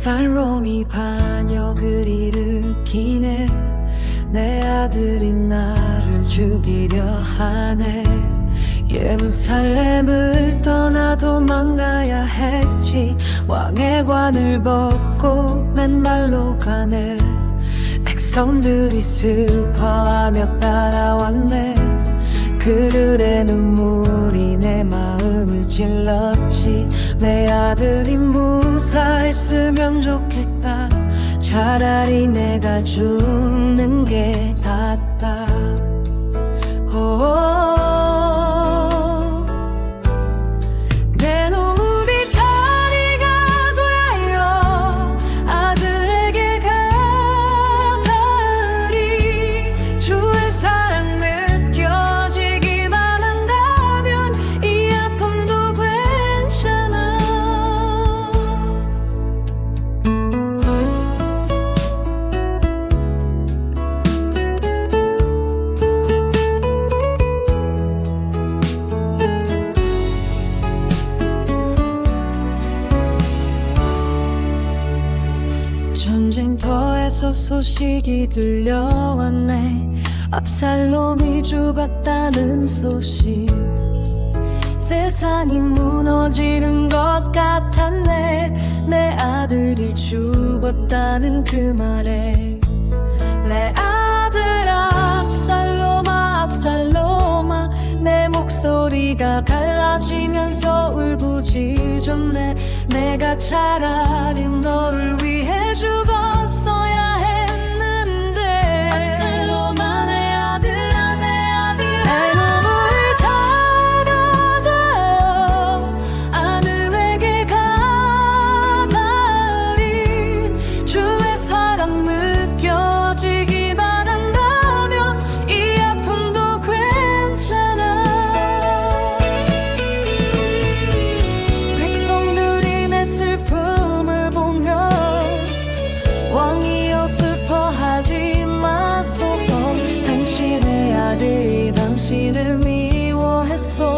압살롬이 반역을 일으키네. 내 아들이 나를 죽이려 하네. 예루살렘을 떠나 도망가야 했지. 왕의 관을 벗고 맨발로 가네. 백성들이 슬퍼하며 따라왔네. 그들의 눈물이 내 찔렀지. 내 아들이 무사했으면 좋겠다. 차라리 내가 죽는 게 낫다. 오, 전쟁터에서 소식이 들려왔네. 압살롬이 죽었다는 소식. 세상이 무너지는 것 같았네. 내 아들이 죽었다는 그 말에. 내 아들 압살롬아 압살롬아. 내 목소리가 갈라지면서 울부짖었네. 내가 차라리 너를 위해 죽어 당신을 미워했어.